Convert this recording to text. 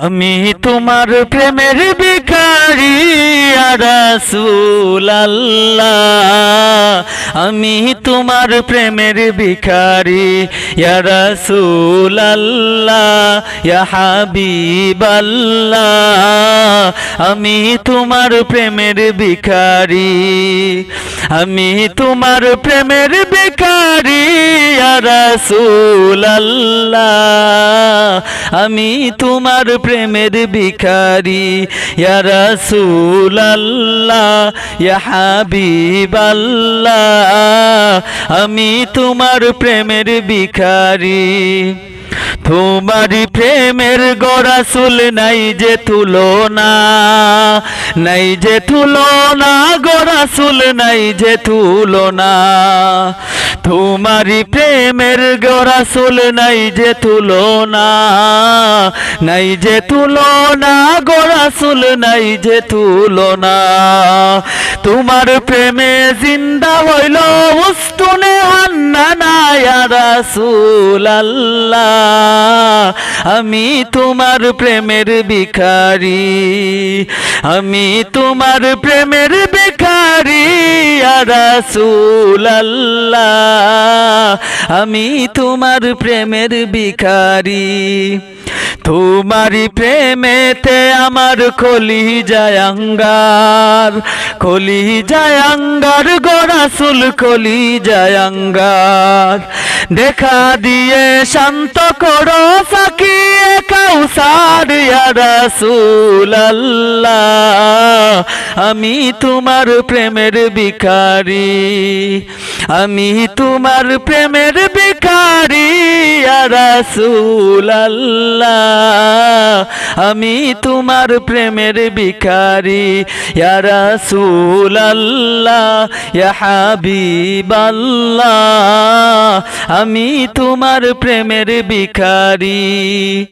আমি তোমার প্রেমের ভিখারি রাসূল আমি তোমার প্রেমের ইয়া রাসূল আল্লাহ হাবিব আমি তোমার প্রেমের ভিখারি। আমি তোমার প্রেমের বেকারি আল্লাহ আমি তোমার প্রেমের ভিখারি রাসূল আল্লাহ ইয়া হাবিব আল্লাহ আমি তোমার প্রেমের ভিখারি। তোমারি প্রেমের গরাসুল নাই যে তুলনা, নাই যে তুলনা গরাসুল নাই যে তুলনা। তোমারি প্রেমের গরাসুল নাই যে তুলনা, নাই যে তুলনা গরাসুল নাই যে তুলনা। তোমার প্রেমে জিন্দা হইল রাসুল আমি তোমার প্রেমের ভিখারি, আমি তোমার প্রেমের ভিখারি আল্লাহ আমি তোমার প্রেমের ভিখারি। তোমারি প্রেমেতে আমার খলি জায়াঙ্গার খলি জায়াঙ্গার গোরাসুল কলি জয়ঙ্গার দেখা দিয়ে শান্ত করো সাকিয়ে কাউসার। ইয়া রাসূল আমি তোমার প্রেমের ভিখারি, আমি তোমার প্রেমের ভিখারি, ইয়া রাসূল আমি তোমার প্রেমের ভিখারি রাসূল আল্লাহ ইয়া আমি তোমার প্রেমের ভিখারি।